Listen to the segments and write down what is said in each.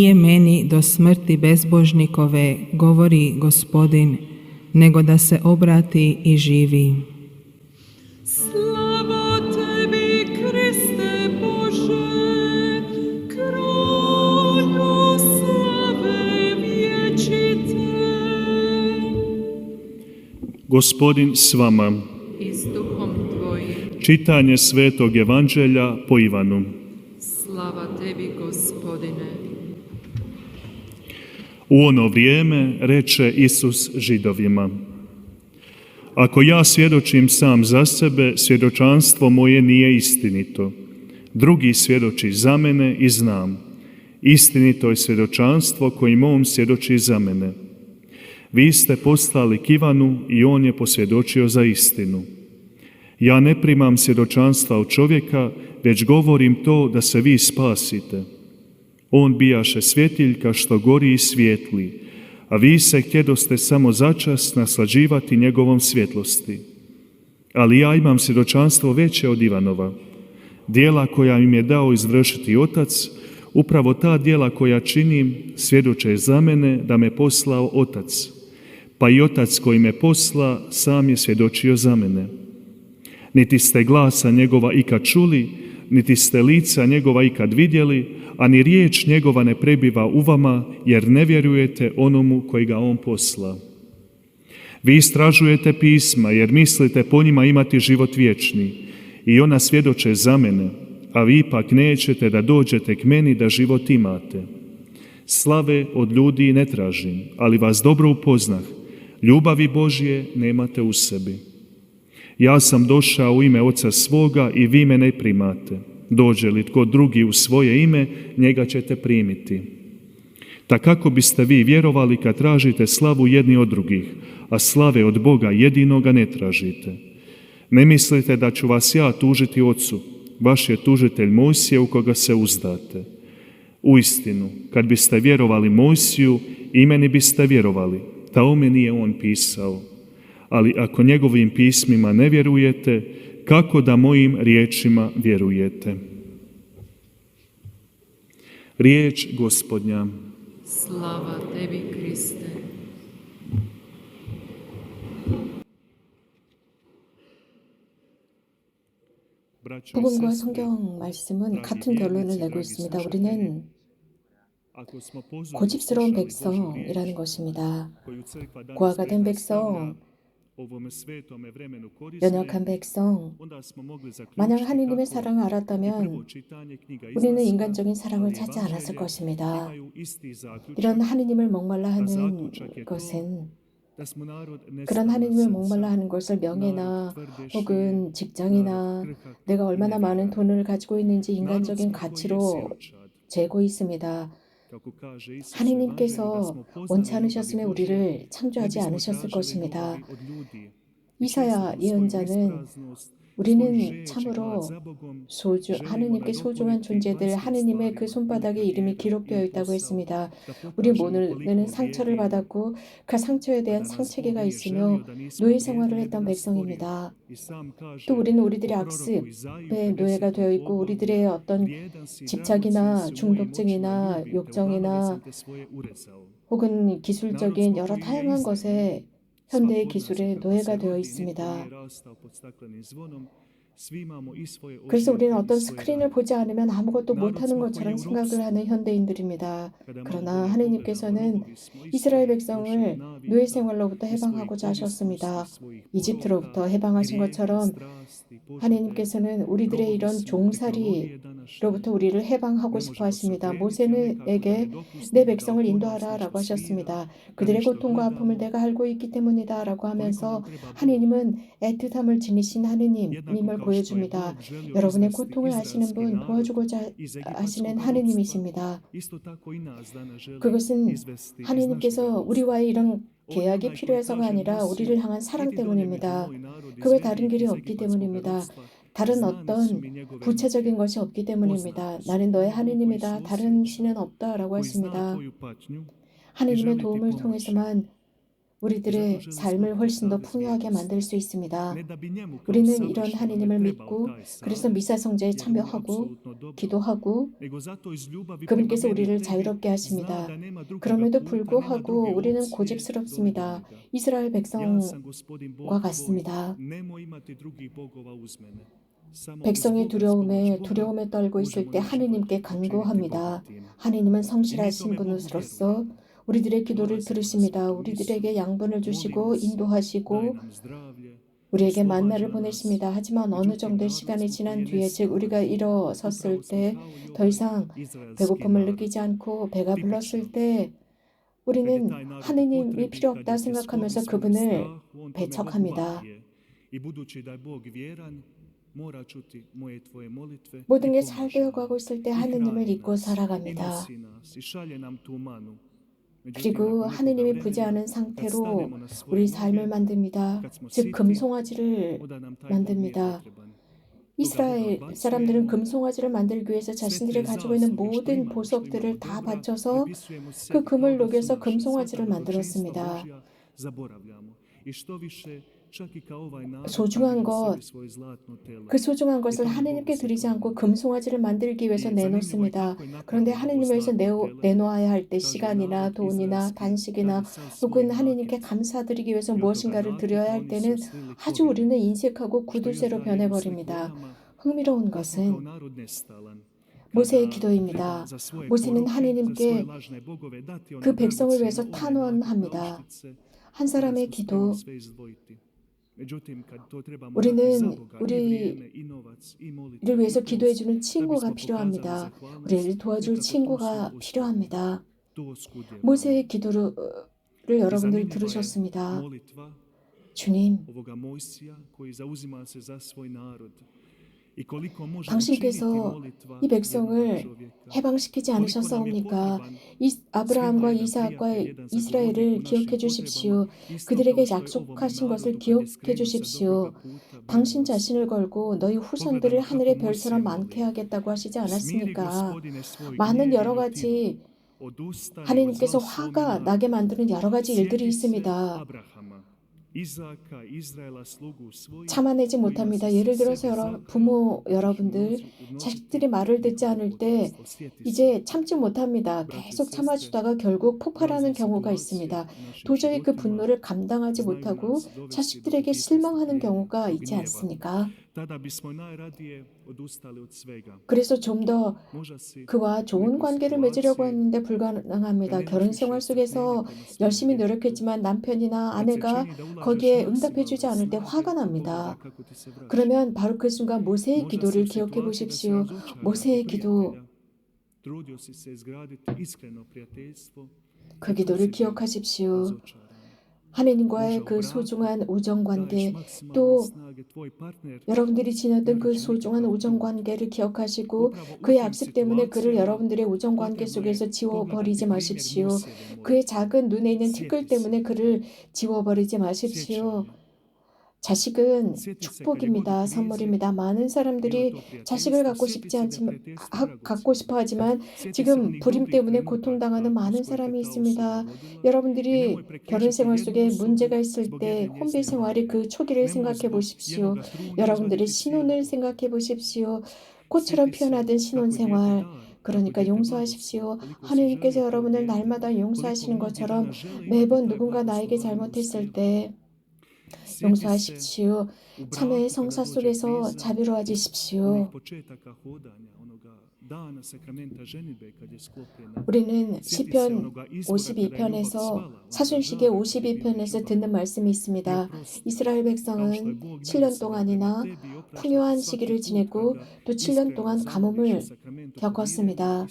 Nije meni do smrti bezbožnikove, govori gospodin, nego da se obrati i živi. Gospodin s vama. I s duhom tvojim, Čitanje Svetog Evanđelja po Ivanu. slava tebi, U ono vrijeme reče Isus židovima. Ako ja svjedočim sam za sebe, svjedočanstvo moje nije istinito. Drugi svjedoči za mene i znam. Istinito je svjedočanstvo kojim on svjedoči za mene. Vi ste poslali Kivanu i on je posvjedočio za istinu. Ja ne primam svjedočanstva od čovjeka, već govorim to da se vi spasite. On bijaše svjetiljka što gori i svijetli, a vi se htjedoste samo začas naslađivati njegovom svjetlosti. Ali ja imam svjedočanstvo veće od Ivanova. Dijela koja im je dao izvršiti otac, upravo ta dijela koja činim, svjedoče za mene da me poslao otac. Pa i otac koji me posla, sam je svjedočio za mene. Niti ste glasa njegova ikad čuli, niti ste lica njegova ikad vidjeli, a ni riječ njegova ne prebiva u vama, jer ne vjerujete onomu koji ga on posla. Vi istražujete pisma, jer mislite po njima imati život vječni, i ona svjedoče za mene, a vi ipak nećete da dođete k meni da život imate. Slave od ljudi ne tražim, ali vas dobro upoznah. Ljubavi Božje nemate u sebi. Ja sam došao u ime Oca svoga i vi me ne primate. Dođe li tko drugi u svoje ime, njega ćete primiti. Tak kako biste vi vjerovali kad tražite slavu jedni od drugih, a slave od Boga jedinoga ne tražite. Ne mislite da ću vas ja tužiti Ocu, vaš je tužitelj Mojsije u koga se uzdate. Uistinu, kad biste vjerovali Mojsiju, i meni biste vjerovali, ta o meni je on pisao Ali ako njegovim pismima ne vjerujete, kako da mojim riječima vjerujete? Riječ gospodnja. Slava tebi, Kriste. Braćo i 복음과 sestre, 성경 말씀은 같은 결론을 내고 있습니다. 우리는 ako smo pozorno 고집스러운 slušali Božju riječ, 백성이라는 것입니다. koju crkva danas 고아가 된 predstavlja 백성, 연약한 백성, 만약 하느님의 사랑을 알았다면 우리는 인간적인 사랑을 찾지 않았을 것입니다. 이런 하느님을 목말라 아, 하는 것은 그런 하느님을 목말라 하는 것을 명예나 혹은 직장이나 내가 얼마나 많은. 돈을 가지고 있는지 인간적인 가치로. 재고 있습니다. 하느님께서 원치 Božje, 우리를 창조하지 않으셨을 것입니다. 이사야 예언자는 우리는 참으로 소주, 하느님께 소중한 존재들 하느님의 그 손바닥에 이름이 기록되어 있다고 했습니다. 우리 koliko 상처를 받았고 그 상처에 대한 nije 있으며 노예 생활을 했던. 백성입니다. 또 우리는 우리들의 악습에 노예가 되어 있고 55 우리들의 어떤 집착이나 중독증이나 욕정이나. 혹은 기술적인 여러 다양한. 것에 현대의 기술에 노예가 되어 있습니다. 그래서 우리는 어떤 스크린을. 보지 않으면 아무것도 못하는 것처럼. 생각을 하는 현대인들입니다. 그러나 하느님께서는 이스라엘 백성을 노예 생활로부터 해방하고자 하셨습니다. 이집트로부터 해방하신 것처럼 하느님께서는 우리들의 이런 종살이 로부터. 우리를 해방하고 싶어 하십니다. 모세에게 내 백성을 인도하라 라고 nešto svira, 하셨습니다. 그들의 고통과 아픔을 내가 알고 있기 때문이다 라고 koliko nam 하면서. 하느님은 애틋함을 지니신 하느님임을 보여줍니다. 여러분의 고통을 아시는 분, 도와주고자 하시는 하느님이십니다. 그것은 하느님께서. 우리와의 이런 계약이 필요해서가 아니라 우리를 향한 사랑 때문입니다. 그외 다른 길이 없기 때문입니다. 다른 어떤 구체적인. 것이 없기 때문입니다. 나는 너의 하느님이다. 다른 신은 없다라고 했습니다. 하느님의 도움을. 통해서만 우리들의 삶을 훨씬 더 풍요하게 만들 수 있습니다. 우리는 이런 하느님을 믿고 그래서 미사 성제에 참여하고 기도하고 그분께서 우리를 자유롭게 하십니다. 그럼에도 불구하고 우리는 고집스럽습니다. 이스라엘 백성과 같습니다. 백성의 두려움에 두려움에 떨고 있을 때 하느님께 간구합니다. 하느님은 성실하신 분으로서 우리들의 기도를 들으십니다. 우리들에게 양분을 주시고 인도하시고 우리에게 만나를 보내십니다. 하지만 어느 정도의 시간이 지난 뒤에 즉 우리가 일어섰을 때 더 이상 배고픔을 느끼지 않고 배가 불렀을 때 우리는 하느님이 필요 없다 생각하면서 그분을 배척합니다. 모든 게잘 되어가고 있을 때 하느님을 잊고 살아갑니다. 그리고 하느님이 부재하는 상태로 우리 삶을 만듭니다. 즉 금송아지를 만듭니다. 이스라엘 사람들은 금송아지를 만들기 위해서 자신들이 가지고 있는 모든 보석들을 다 바쳐서 그 금을 녹여서 금송아지를 만들었습니다. 소중한 것, 그 소중한 것을 하느님께 드리지 않고 금송아지를 만들기 위해서 내놓습니다. 그런데 하느님을 위해서 내오, 내놓아야 할 때 시간이나 돈이나 단식이나 혹은 하느님께 감사드리기 위해서 무엇인가를 드려야 할 때는 아주 우리는 인색하고 구두쇠로 변해버립니다. 흥미로운 것은 모세의 기도입니다. 모세는 하느님께 그 백성을 위해서 탄원합니다. 한 사람의 기도, 우리는 우리를 위해서 기도해주는 친구가 필요합니다. 우리를 도와줄 친구가 필요합니다. 모세의 기도를 여러분들이 들으셨습니다. 주님, 당신께서 이 백성을 해방시키지 않으셨사옵니까? 이 아브라함과 이삭과 이스라엘을 기억해 주십시오. 그들에게 약속하신 것을 기억해 주십시오. 당신 자신을 걸고 너희 후손들을 하늘의 별처럼 많게 하겠다고 하시지 않았습니까? 많은 여러 가지 하나님께서 화가 나게 만드는 여러 가지 일들이 있습니다. 참아내지 못합니다. 예를 들어서 여러 부모 여러분들 자식들이 말을 듣지 않을 때 이제 참지 못합니다. 계속 참아주다가 결국 폭발하는 경우가 있습니다. 도저히 그 분노를 감당하지 못하고 자식들에게 실망하는 경우가 있지 않습니까? 그래서 좀 더 그와 좋은 관계를 맺으려고 했는데 불가능합니다. 결혼 생활 속에서 열심히 노력했지만 남편이나 아내가 거기에 응답해 주지 않을 때 화가 납니다. 그러면 바로 그 순간 모세의 기도를 기억해 보십시오. 모세의 기도, 그 기도를 기억하십시오. 하나님과의 그 소중한 우정 관계, 또 여러분들이 지녔던 그 소중한 우정 관계를 기억하시고 그의 악습 때문에 그를 여러분들의 우정 관계 속에서 지워버리지 마십시오. 그의 작은 눈에 있는 티끌 때문에 그를 지워버리지 마십시오. 자식은 축복입니다. 선물입니다. 많은 사람들이 자식을 갖고 싶지 않지만 갖고 싶어 하지만 지금 불임 때문에 고통당하는 많은 사람이 있습니다. 여러분들이 결혼 생활 속에 문제가 있을 때 혼비 생활의 그 초기를 생각해 보십시오. 여러분들의 신혼을 생각해 보십시오. 꽃처럼 피어나던 신혼 생활 그러니까 용서하십시오. 하느님께서 여러분을 날마다 용서하시는 것처럼 매번 누군가 나에게 잘못했을 때 용서하십시오. 참회의 성사 속에서 자비로워지십시오. 우리는 시편 52편에서 사순식의 52편에서 듣는 말씀이 있습니다. 이스라엘 백성은 7년 동안이나 풍요한 시기를 지냈고 또 7년 동안 가뭄을 겪었습니다.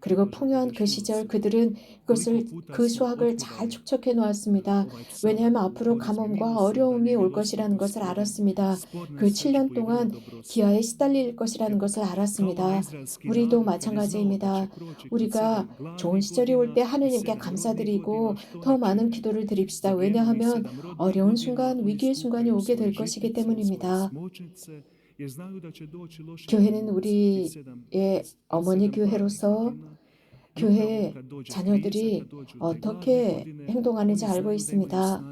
그리고 풍요한 그 시절 그들은 그것을 그 수확을 잘 축적해 놓았습니다. 왜냐하면 앞으로 가뭄과 어려움이 올 것이라는 것을 알았습니다. 그 7년 동안 기아에 시달릴 것이라는 것을 알았습니다. 우리도 마찬가지입니다. 우리가 좋은 시절이 올 때 하느님께 감사드리고 더 많은 기도를 드립시다. 왜냐하면 어려운 순간, 위기의 순간이 오게 될 것이기 때문입니다. 교회는 우리의 어머니 교회로서 교회 자녀들이 어떻게 행동하는지 알고 있습니다.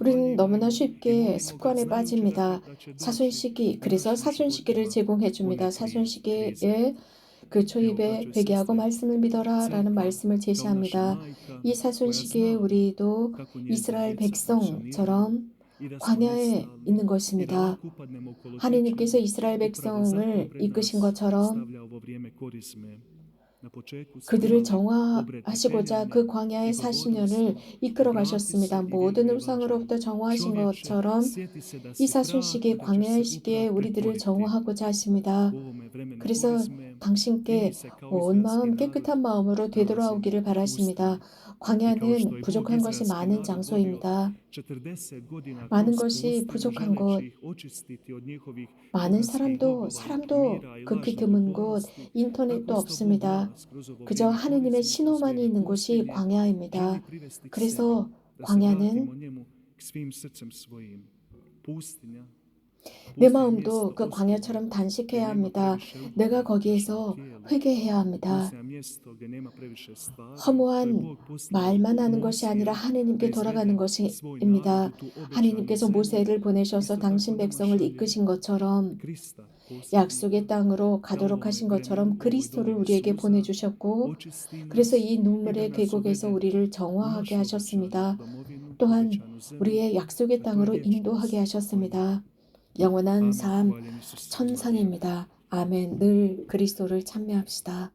우리는 너무나 쉽게 습관에 빠집니다. 사순시기, 그래서 사순시기를 제공해 줍니다. 사순시기에 그 초입에 회개하고 말씀을 믿어라 라는 말씀을 제시합니다. 이 사순시기에 우리도 이스라엘 백성처럼 광야에 있는 것입니다. 하느님께서 이스라엘 백성을 이끄신 것처럼 그들을 정화하시고자 그 광야의 40년을 이끌어 가셨습니다. 모든 우상으로부터 정화하신 것처럼 이 사순시기 광야의 시기에 우리들을 정화하고자 하십니다. 그래서 당신께 온 마음 깨끗한 마음으로 되돌아오기를 바라십니다. 광야는 부족한 것이 많은 장소입니다. 많은 것이 부족한 곳, 많은 사람도 사람도 극히 드문 곳, 인터넷도 없습니다. 그저 하느님의 신호만이 있는 곳이 광야입니다. 그래서 광야는 내 마음도 그 광야처럼 단식해야 합니다. 내가 거기에서 회개해야 합니다. 허무한 말만 하는 것이 아니라 하느님께 돌아가는 것입니다. 하느님께서 모세를 보내셔서 당신 백성을 이끄신 것처럼 약속의 땅으로 가도록 하신 것처럼 그리스도를 우리에게 보내주셨고 그래서 이 눈물의 계곡에서 우리를 정화하게 하셨습니다. 또한 우리의 약속의 땅으로 인도하게 하셨습니다. 영원한 삶 천상입니다. 아멘. 늘 그리스도를 찬미합시다.